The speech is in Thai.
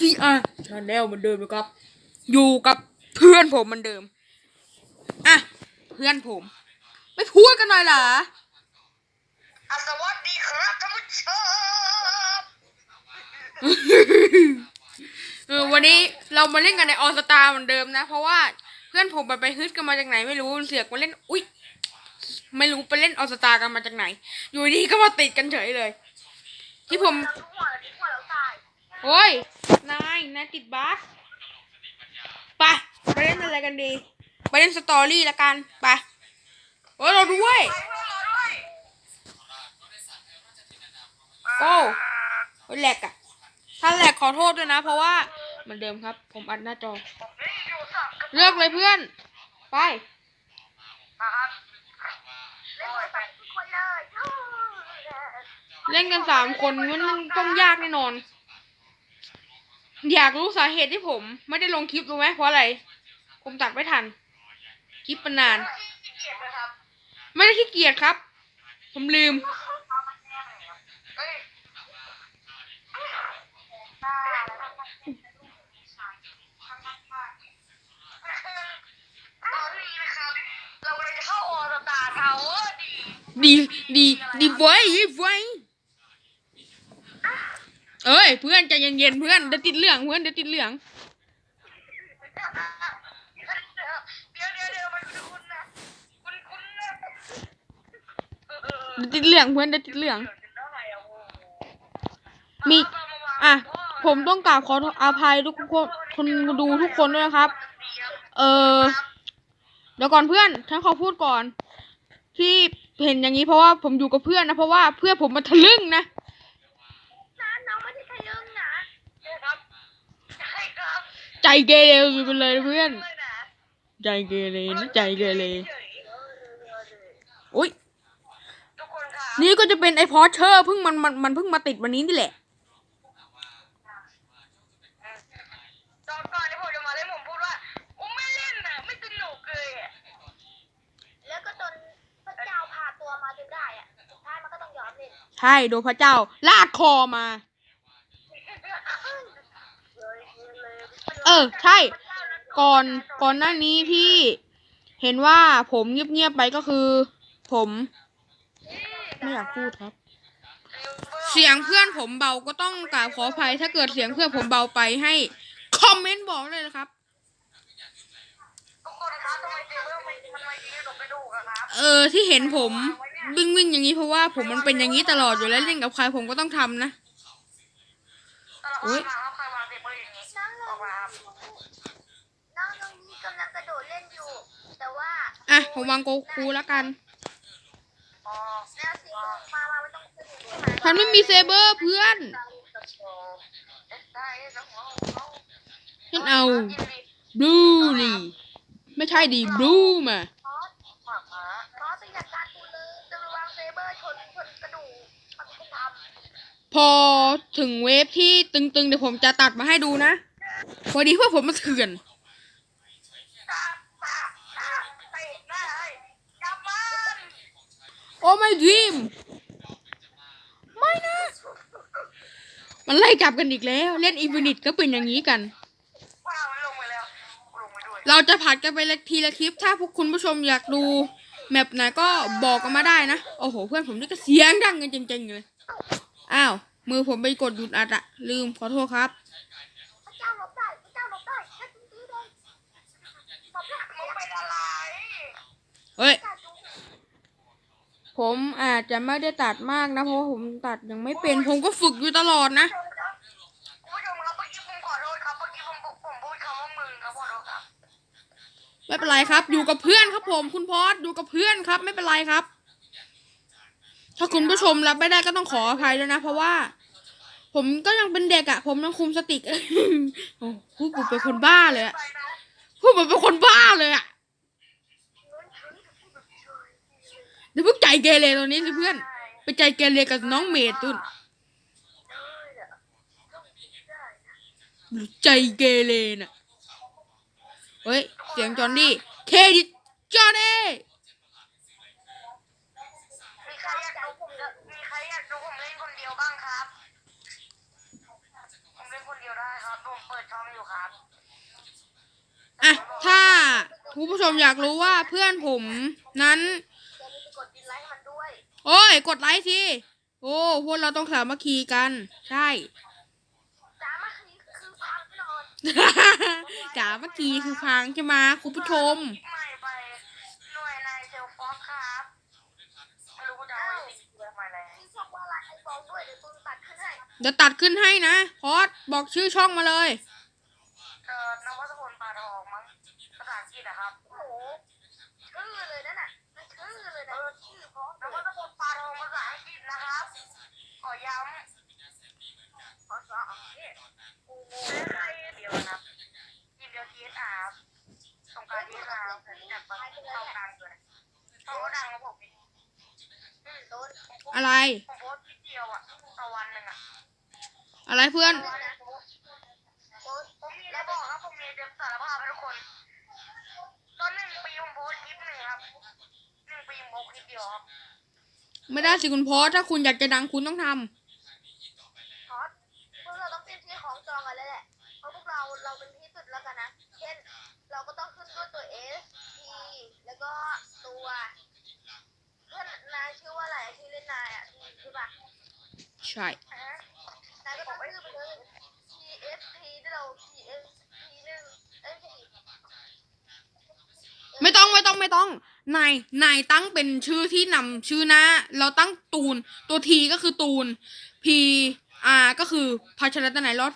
ที่อะชาแนลเหมือนเดิมนะครับ อยู่กับเพื่อนผมเหมือนเดิม อะ เพื่อนผม ไม่พูดกันหน่อยเหรออะสวัสดีครับท่านผู้ชมเออวันนี้เรามาเล่นกันในออสตาเหมือนเดิมนะ เพราะว่าเพื่อนผมไปไปฮึดกันมาจากไหนไม่รู้เสียกมาเล่น อุ๊ย ไม่รู้ไปเล่นออสตากันมาจากไหน อยู่ดีก็มาติดกันเฉยเลย ที่ผมทั้งหัวและที่หัวเราตาย โอ้ย นาย นายติดบัสไปไปเล่นอะไรกันดี ไปเล่นสตอรี่ละกัน ไปโอ้ยเราด้วยไปเพื่อเราด้วยโอ้โอ้ยแหลกอะถ้าแหลกขอโทษด้วยนะ เพราะว่าเหมือนเดิมครับ ผมอัดหน้าจอ เลือกเลยเพื่อน ไปเล่นไปทุกคนเลยเล่นกันสามคนมันต้องยากแน่นอน อยากรู้สาเหตุที่ผม ไม่ได้ลงคลิปรู้ไหมเพราะอะไร ผมตัดไม่ทัน คลิปมันนาน ไม่ได้ขี้เกียจครับ ผมลืมตอนนี้นะครับเรากำลังจะเข้าออสตาเวอร์ดีดี ดี ดีไว้ดีไว้ เอ้ยเพื่อนใจเย็นๆเพื่อนเดี๋ยวติดเหลืองเพื่อนเดี๋ยวติดเหลืองเดี๋ยวเดี๋ยวเดี๋ยวมันคุณนะคุณคุณนะเดี๋ยวติดเหลืองเพื่อนเดี๋ยวติดเหลือง มีอะผมต้องกราบขออภัยทุกคนคนดูทุกคนด้วยนะครับ เออเดี๋ยวก่อนเพื่อนฉันขอพูดก่อน ที่เห็นอย่างนี้เพราะว่าผมอยู่กับเพื่อนนะเพราะว่าเพื่อนผมมันทะลึ่งนะ น้าน้องไม่ได้ทะลึ่งนะใช่ครับใช่ครับ ใจเกเรสุดไปเลยเพื่อนเลยนะใจเกเรนะใจเกเรอุ้ยทุกคนครับนี่ก็จะเป็นไอ้พอเชอร์เพิ่งมันมันมันเพิ่งมาติดวันนี้นี่แหละตอนก่อนที่ผมจะมาเล่นผมพูดว่าผมไม่เล่นนะไม่สนุกเลยอะแล้วก็จนพระเจ้าพาตัวมาจนได้อะสุดท้ายมันก็ต้องยอมเล่นใช่โดนพระเจ้าลากคอมา เออ ใช่ ก่อนก่อนหน้านี้ที่เห็นว่าผมเงียบๆไปก็คือ ผม ไม่อยากพูดครับ เสียงเพื่อนผมเบาก็ต้องกราบขออภัย ถ้าเกิดเสียงเพื่อนผมเบาไปให้ คอมเมนต์บอกเลยนะครับเออที่เห็นผมวิ่งวิ่งอย่างนี้เพราะว่าผมมันเป็นอย่างนี้ตลอดอยู่แล้วเล่นกับใครผมก็ต้องทำนะตลอดอุ๊ย เสียงปืนอย่างนี้ออกมาน้องน้องนี้กำลังกระโดดเล่นอยู่ แต่ว่าอะผมวางโกคูแล้วกันอ๋อแนวสีม่วงมามาไม่ต้องขึ้นใช่ไหมฉันไม่มีเซเบอร์เพื่อนได้แล้วของเขาฉันเอาบลูลี่ไม่ใช่ดีบลูมาคอสหมาหมาคอสไปจัดการกูเลยจะไปวางเซเบอร์ชนชนกระดูกมันคุณท พอถึงเวฟที่ตึงๆเดี๋ยวผมจะตัดมาให้ดูนะ พอดีเพื่อนผมมาเถื่อนโอ้ไม่ดีมไม่นะ มันไล่กลับกันอีกแล้ว เล่นอีวินิตก็เป็นอย่างนี้กัน เราจะผัดกันไปละทีละคลิป ถ้าพวกคุณผู้ชมอยากดูแมปไหนก็บอกกันมาได้นะ โอ้โห เพื่อนผมนี่ก็เสียงดังกันจริงๆเลย อ้าว มือผมไปกดหยุดอัดอะลืมขอโทษครับเจ้าหลบได้เจ้าหลบได้แค่ตุ้งตื้อเลยหลบได้มึงเป็นอะไรเฮ้ย ผมอาจจะไม่ได้ตัดมากนะ เพราะว่าผมตัดยังไม่เป็น ผมก็ฝึกอยู่ตลอดนะ คุณผู้ชมครับเมื่อกี้ผมขอโทษครับเมื่อกี้ผมผมพูดคำว่ามึงครับขอโทษครับ ไม่เป็นไรครับ อยู่กับเพื่อนครับผม คุณพอสอยู่กับเพื่อนครับ ไม่เป็นไรครับ ถ้าคุณผู้ชมรับไม่ได้ก็ต้องขออภัยด้วยนะ เพราะว่า ผมก็ยังเป็นเด็กอะผมยังคุมสติโอ้พูดผมเป็นคนบ้าเลยอะไปนะพูดผมเป็นคนบ้าเลยอะเดี๋ยวพวกใจเกเรตรงนี้สิเพื่อน ไปใจเกเรกับน้องเมย์ตุนใจเกเรน่ะ เฮ้ย เสียงจอนนี่เคดิจอนนี่ มีใครอยากดูผมมีใครอยากดูผมเล่นคนเดียวบ้างครับ ผมเล่นคนเดียวได้ครับ ผม คุณผู้ชมอยากรู้ว่าเพื่อนผมนั้นแกมีไปกดดินไลค์ให้มันด้วย โอ้ย กดไลค์สิ โอ้พวกเราต้องสามัคคีกัน ใช่ สามัคคีคือพังนอนสามัคคีคือพังใช่ไหมคุณผู้ชม ใหม่ไปหน่วยนายเซลฟอกครับไม่รู้จะเอาไปทำอะไรที่ช่องว่าอะไรไอ้บอกด้วยเดี๋ยวตูนตัดขึ้นให้เดี๋ยวตัดขึ้นให้นะพอดบอกชื่อช่องมาเลย เอ่อนวัตพลปลาทอง มั้งภาษาอังกฤษนะครับโอ้โหชื่อเลยนั่นน่ะมันชื่อเลยนะชื่อเพราะนวัตพลปลาทองภาษาอังกฤษนะครับขอย้ำภาษาอังกฤษกูงงใช่เดียวนะครับทีมเดียวทีเอสอาร์สงการทีเอสอาร์จากประเทศเข้ากลางเลยเขาก็ดังมาบอกพี่อืมโดนอะไรผมโพสต์นิดเดียวอะต่อวันหนึ่งอะอะไรเพื่อน ผมมีจะบอกครับผมมีจะสารภาพให้ทุกคน ตอนหนึ่งปีผมโพสต์คลิปหนึ่งครับ หนึ่งปีผมคลิปเดียวครับไม่ได้สิคุณพอสถ้าคุณอยากจะดังคุณต้องทำพอดพวกเราต้องเป็นที่ของจองกันแล้วแหละ เพราะพวกเราเราเป็นที่สุดแล้วกันนะ เช่น เราก็ต้องขึ้นด้วยตัว S T แล้วก็ตัวเพื่อนนายชื่อว่าอะไรชื่อเล่นนายอะทีใช่ปะใช่นายก็ตั้งชื่อไปเลย T S T ที่เรา T S T หนึ่งเอ้ย ไม่ต้องไม่ต้องไม่ต้อง นายนายตั้งเป็นชื่อที่นำชื่อหน้าเราตั้งตูน ตัวทีก็คือตูน พีอาก็คือภาชนะตนไหนรอด